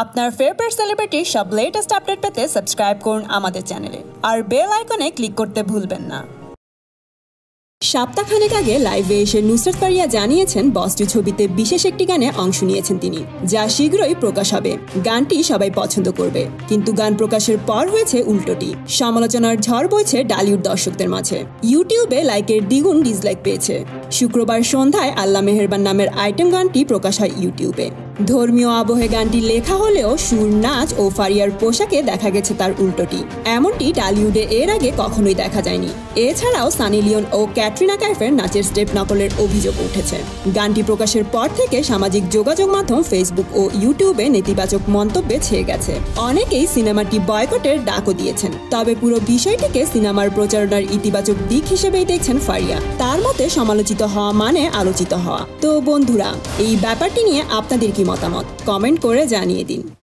আপনার ফেভারিট সেলিব্রিটির সব latest update পেতে সাবস্ক্রাইব করুন আমাদের চ্যানেলে আর বেল আইকনে ক্লিক করতে ভুলবেন না। সপ্তাহখানেক আগে লাইভে এসে নুসরত ফারিয়া জানিয়েছেন বস্টি ছবিতে বিশেষ একটি গানে অংশ নিয়েছেন তিনি, যা শীঘ্রই প্রকাশ হবে। গানটি সবাই পছন্দ করবে, কিন্তু গান প্রকাশের পর হয়েছে উল্টোটি। সমালোচনার ঝড় বইছে ডালিউড দর্শকদের মাঝে। ইউটিউবে লাইকের দ্বিগুণ ডিসলাইক পেয়েছে। শুক্রবার সন্ধ্যায় আল্লাহ মেহেরবান নামের আইটেম গানটি প্রকাশ হয় ইউটিউবে ধর্মীয় আবহে গানটি লেখা হলেও সুর, নাচ ও ফারিয়ার পোশাকে দেখা গেছে তার উল্টোটি। এমনটি টালিউডে এর আগে কখনোই দেখা যায়নি। এছাড়াও সানি লিওন ও ক্যাটরিনা কাইফের নাচের স্টেপ নকলের অভিযোগ উঠেছে। গানটি প্রকাশের পর থেকে সামাজিক যোগাযোগ মাধ্যম ফেসবুক ও ইউটিউবে নেতিবাচক মন্তব্যে ছেয়ে গেছে। অনেকেই সিনেমাটি বয়কটের ডাকও দিয়েছেন, তবে পুরো বিষয়টিকে সিনেমার প্রচারণার ইতিবাচক দিক হিসেবেই দেখছেন ফারিয়া। তার মতে সমালোচিত হওয়া মানে আলোচিত হওয়া। তো বন্ধুরা, এই ব্যাপারটি নিয়ে আপনাদের কি মতামত কমেন্ট করে জানিয়ে দিন।